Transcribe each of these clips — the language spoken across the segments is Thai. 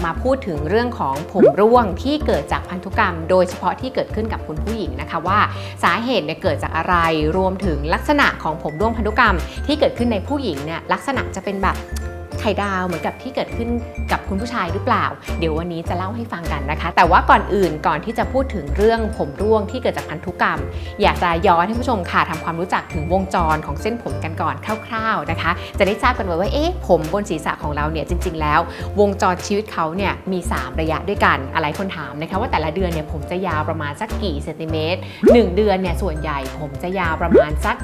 จะมาพูดถึงเรื่องของผมร่วงที่เกิดจากพันธุกรรม โดยเฉพาะที่เกิดขึ้นกับคุณผู้หญิงนะคะว่าสาเหตุเนี่ยเกิดจากอะไรรวมถึงลักษณะของผมร่วงพันธุกรรม ที่เกิดขึ้นในผู้หญิงเนี่ยลักษณะจะเป็นแบบ ไข่ดาวเหมือนกับที่เกิดขึ้นกับคุณผู้ชายหรือเปล่า เดี๋ยววันนี้จะเล่าให้ฟังกันนะคะ แต่ว่าก่อนอื่นก่อนที่จะพูดถึงเรื่องผมร่วงที่เกิดจากพันธุกรรม อยากจะย้อนให้ผู้ชมค่ะทำความรู้จักถึงวงจรของเส้นผมกันก่อนคร่าวๆนะคะ จะได้ทราบกันไว้ว่าเอ๊ะผมบนศีรษะของเราเนี่ยจริง ๆ แล้ว วงจรชีวิตเขาเนี่ยมี 3 ระยะด้วยกันอะไรคนถามนะคะว่าแต่ละเดือนเนี่ยผมจะยาวประมาณสักกี่เซนติเมตร1เดือนเนี่ยส่วนใหญ่ผมจะยาวประมาณสัก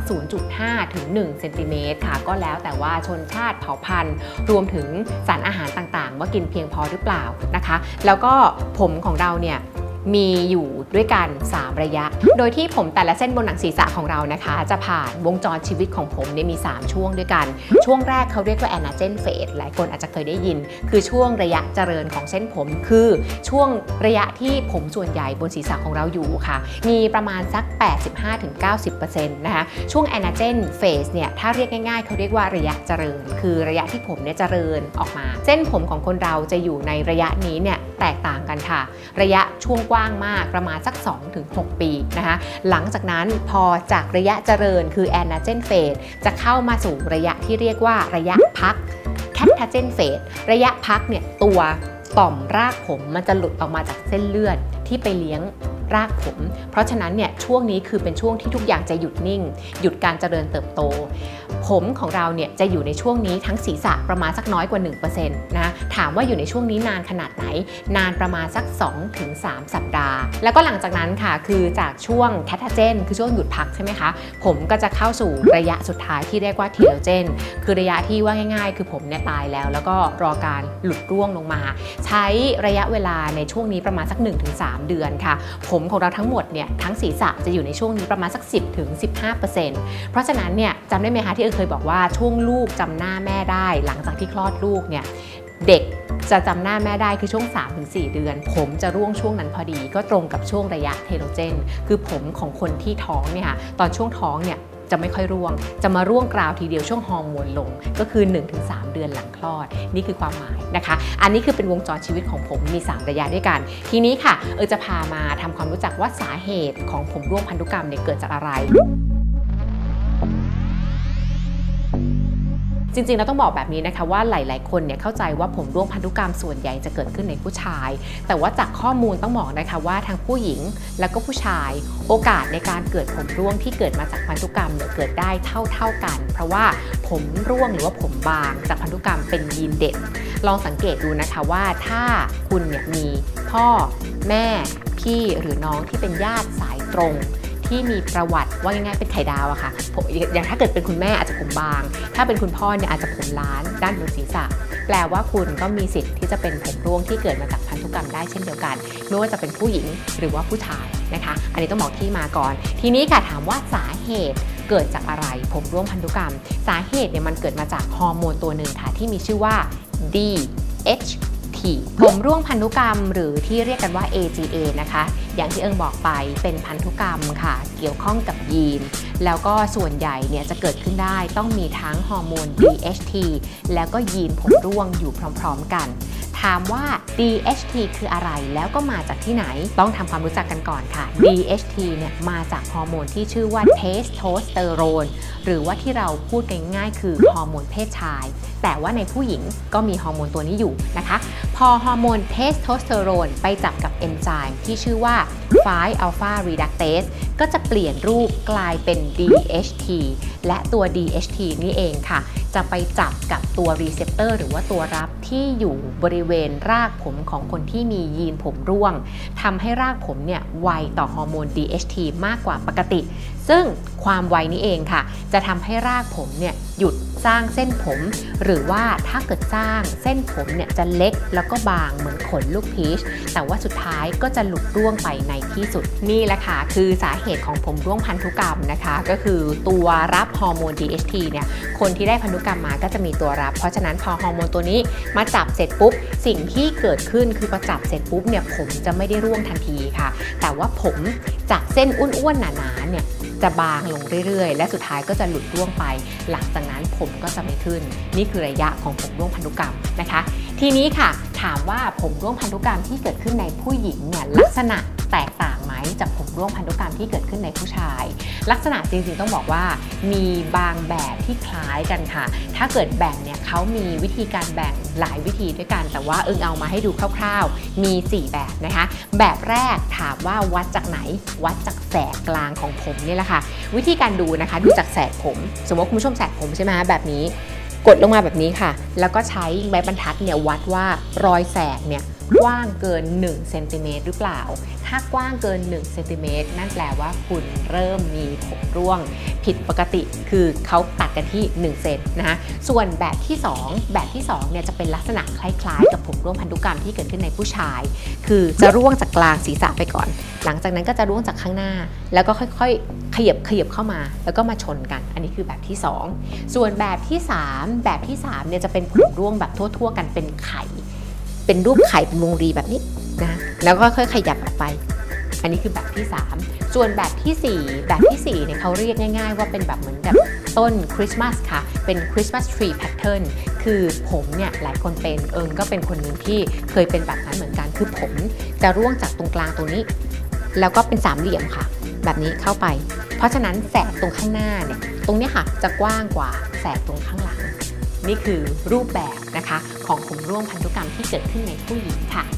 0.5 ถึง1เซนติเมตรค่ะก็แล้วแต่ว่าชนชาติเผ่าพันธุ์รวมถึงสารอาหารต่างๆ ว่ากินเพียงพอหรือเปล่านะคะ แล้วก็ผมของเราเนี่ย มีอยู่ด้วยกัน 3 ระยะ โดยที่ผมแต่ละเส้นบนหนังศีรษะของเรานะคะ จะผ่านวงจรชีวิตของผมเนี่ยมี 3 ช่วงด้วยกัน ช่วงแรกเขาเรียกว่า anagen phase หลายคนอาจจะเคยได้ยิน คือช่วงระยะเจริญของเส้นผมคือช่วงระยะที่ผมส่วนใหญ่บนศีรษะของเราอยู่ค่ะ มีประมาณสัก 85-90%นะคะช่วง anagen phase เนี่ยถ้าเรียกง่ายๆ เขาเรียกว่าระยะเจริญ คือระยะที่ผมเนี่ยเจริญออกมา เส้นผมของคนเราจะอยู่ในระยะนี้เนี่ยแตกต่างกันค่ะ ระยะช่วงกว้างางมากประมาณสัก 2-6 ปีนะคะหลังจากนั้นพอจากระยะเจริญคือแอนนาเจนเฟตจะเข้ามาสู่ระยะที่เรียกว่าระยะพักแคทาเจนเฟสระยะพักเนี่ยตัวต่อมรากผมมันจะหลุดออกมาจากเส้นเลือดที่ไปเลี้ยง รากผม เพราะฉะนั้นเนี่ยช่วงนี้คือเป็นช่วงที่ทุกอย่างจะหยุดนิ่ง หยุดการเจริญเติบโต ผมของเราเนี่ยจะอยู่ในช่วงนี้ทั้งศีรษะประมาณสักน้อยกว่า 1%นะถามว่าอยู่ในช่วงนี้นานขนาดไหน นานประมาณสัก 2-3 สัปดาห์ แล้วก็หลังจากนั้นค่ะคือจากช่วงแคทเจน คือช่วงหยุดพักใช่ไหมคะผมก็จะเข้าสู่ระยะสุดท้ายที่เรียกว่าเทโลเจน คือระยะที่ว่าง่าย ๆ คือผมเนี่ยตายแล้ว แล้วก็รอการหลุดร่วงลงมา ใช้ระยะเวลาในช่วงนี้ประมาณสัก 1-3 เดือนค่ะผมมของเราทั้งหมดเนี่ยทั้งศีรษะจะอยู่ในช่วงนี้ประมาณสัก 10-15%เพราะฉะนั้นเนี่ยจำได้ไหมคะที่เอิงเคยบอกว่าช่วงลูกจำหน้าแม่ได้ หลังจากที่คลอดลูกเนี่ยเด็กจะจำหน้าแม่ได้คือช่วง 3-4 เดือน ผมจะร่วงช่วงนั้นพอดี ก็ตรงกับช่วงระยะเทโลเจน คือผมของคนที่ท้องเนี่ยตอนช่วงท้องเนี่ย จะไม่ค่อยร่วง จะมาร่วงกราวทีเดียวช่วงฮอร์โมนลง ก็คือ 1-3 เดือนหลังคลอด นี่คือความหมายนะคะ อันนี้คือเป็นวงจรชีวิตของผมมี 3 ระยะด้วยกัน ทีนี้ค่ะ เออจะพามาทำความรู้จักว่าสาเหตุของผมร่วงพันธุกรรมเนี่ยเกิดจากอะไร จริงๆเราต้องบอกแบบนี้นะคะว่าหลาย ๆ คนเนี่ยเข้าใจว่าผมร่วงพันธุกรรมส่วนใหญ่จะเกิดขึ้นในผู้ชาย แต่ว่าจากข้อมูลต้องบอกนะคะว่าทั้งผู้หญิงแล้วก็ผู้ชาย โอกาสในการเกิดผมร่วงที่เกิดมาจากพันธุกรรมเนี่ยเกิดได้เท่า ๆกัน เพราะว่าผมร่วงหรือว่าผมบางจากพันธุกรรมเป็นยีนเด็ดลองสังเกตดูนะคะว่าถ้าคุณเนี่ยมีพ่อแม่พี่หรือน้องที่เป็นญาติสายตรง ที่มีประวัติว่าง่ายๆเป็นไข่ดาวอะค่ะผมอย่างถ้าเกิดเป็นคุณแม่อาจจะผมบาง ถ้าเป็นคุณพ่อเนี่ยอาจจะผมล้าน ด้านบนศีรษะ แปลว่าคุณก็มีสิทธิ์ที่จะเป็นผมร่วงที่เกิดมาจากพันธุกรรมได้เช่นเดียวกัน ไม่ว่าจะเป็นผู้หญิงหรือว่าผู้ชายนะคะ อันนี้ต้องบอกที่มาก่อน ทีนี้ค่ะถามว่าสาเหตุเกิดจากอะไร ผมร่วงพันธุกรรม สาเหตุเนี่ยมันเกิดมาจากฮอร์โมนตัวหนึ่งค่ะที่มีชื่อว่า DH T ผมร่วงพันธุกรรม หรือที่เรียกกันว่า AGA นะคะ อย่างที่เอิงบอกไปเป็นพันธุกรรมค่ะ เกี่ยวข้องกับยีน แล้วก็ส่วนใหญ่เนี่ยจะเกิดขึ้นได้ต้องมีทั้งฮอร์โมน DHT แล้วก็ยีนผมร่วงอยู่พร้อมๆกันถามว่า DHT คืออะไรแล้วก็มาจากที่ไหน ต้องทำความรู้จักกันก่อนค่ะ DHT เนี่ยมาจากฮอร์โมนที่ชื่อว่าเทสโทสเตอโรนหรือว่าที่เราพูดกันง่ายๆคือฮอร์โมนเพศชาย แต่ว่าในผู้หญิงก็มีฮอร์โมนตัวนี้อยู่นะคะ พอฮอร์โมนเทสโทสเตอโรนไปจับกับเอนไซม์ที่ชื่อว่า 5 alpha reductase ก็จะเปลี่ยนรูปกลายเป็น DHT และตัว DHT นี่เองค่ะ จะไปจับกับตัวรีเซพเตอร์หรือว่าตัวรับที่อยู่บริเวณรากผมของคนที่มียีนผมร่วงทำให้รากผมเนี่ยไวต่อฮอร์โมน DHT มากกว่าปกติ ซึ่งความไวนี้เองค่ะ จะทำให้รากผมเนี่ยหยุดสร้างเส้นผม หรือว่าถ้าเกิดสร้างเส้นผมเนี่ยจะเล็กแล้วก็บางเหมือนขนลูกพีชแต่ว่าสุดท้ายก็จะหลุดร่วงไปในที่สุดนี่แหละค่ะคือสาเหตุของผมร่วงพันธุกรรมนะคะ ก็คือตัวรับฮอร์โมน DHT เนี่ยคนที่ได้พันธุกรรมมาก็จะมีตัวรับ เพราะฉะนั้นพอฮอร์โมนตัวนี้มาจับเสร็จปุ๊บ สิ่งที่เกิดขึ้นคือพอจับเสร็จปุ๊บเนี่ยผมจะไม่ได้ร่วงทันทีค่ะ แต่ว่าผมจากเส้นอ้วนๆหนาๆเนี่ยจะบางลงเรื่อยๆ และสุดท้ายก็จะหลุดร่วงไป หลังจากนั้นผมก็จะไม่ขึ้น นี่คือระยะของผมร่วงพันธุกรรมนะคะ ทีนี้ค่ะถามว่าผมร่วงพันธุกรรมที่เกิดขึ้นในผู้หญิงเนี่ยลักษณะ แตกต่างไหมจากผมร่วงพันธุกรรมที่เกิดขึ้นในผู้ชาย ลักษณะจริงๆต้องบอกว่า มีบางแบบที่คล้ายกันค่ะ ถ้าเกิดแบ่งเนี่ยเขามีวิธีการแบ่งหลายวิธีด้วยกัน แต่ว่าเอิงเอามาให้ดูคร่าวๆ มี 4 แบบนะคะ แบบแรกถามว่าวัดจากไหน วัดจากแสกกลางของผมนี่แหละค่ะ วิธีการดูนะคะ ดูจากแสกผม สมมติคุณผู้ชมแสกผมใช่ไหมแบบนี้ กดลงมาแบบนี้ค่ะ แล้วก็ใช้ไม้บรรทัดเนี่ยวัดว่ารอยแสกเนี่ย กว้างเกิน1เซนติเมตรหรือเปล่า ถ้ากว้างเกิน1เซนติเมตรนั่นแปลว่าคุณเริ่มมีผมร่วง ผิดปกติคือเขาตัดกันที่ 1 เซนนะคะส่วนแบบที่ 2 แบบที่2เนี่ยจะเป็นลักษณะคล้ายๆ กับผมร่วงพันธุกรรมที่เกิดขึ้นในผู้ชาย คือจะร่วงจากกลางศีรษะไปก่อน หลังจากนั้นก็จะร่วงจากข้างหน้า แล้วก็ค่อยๆ ขยับขยับเข้ามา แล้วก็มาชนกัน อันนี้คือแบบที่ 2 ส่วนแบบที่ 3 แบบที่3เนี่ยจะเป็นผมร่วงแบบทั่ว ๆ กันเป็นไข่ เป็นรูปไข่เป็นวงรีแบบนี้นะแล้วก็ค่อยๆขยับออกไป อันนี้คือแบบที่ 3 ส่วนแบบทีสี่4 แบบทีสี่4เนี่ยเขาเรียกง่าย ๆ ว่าเป็นแบบเหมือนกับต้นคริสต์มาสค่ะ เป็นคริสต์มาสทรีแพทเทิร์นคือผมเนี่ยหลายคนเป็นเอิงก็เป็นคนหนึ่งที่เคยเป็นแบบนั้นเหมือนกันคือผมจะร่วงจากตรงกลางตรงนี้ แล้วก็เป็นสามเหลี่ยมค่ะ แบบนี้เข้าไป เพราะฉะนั้นแสกตรงข้างหน้าเนี่ยตรงนี้ค่ะจะกว้างกว่าแสกตรงข้างหลัง นี่คือรูปแบบนะคะของผมร่วงพันธุกรรมที่เกิดขึ้นในผู้หญิงค่ะ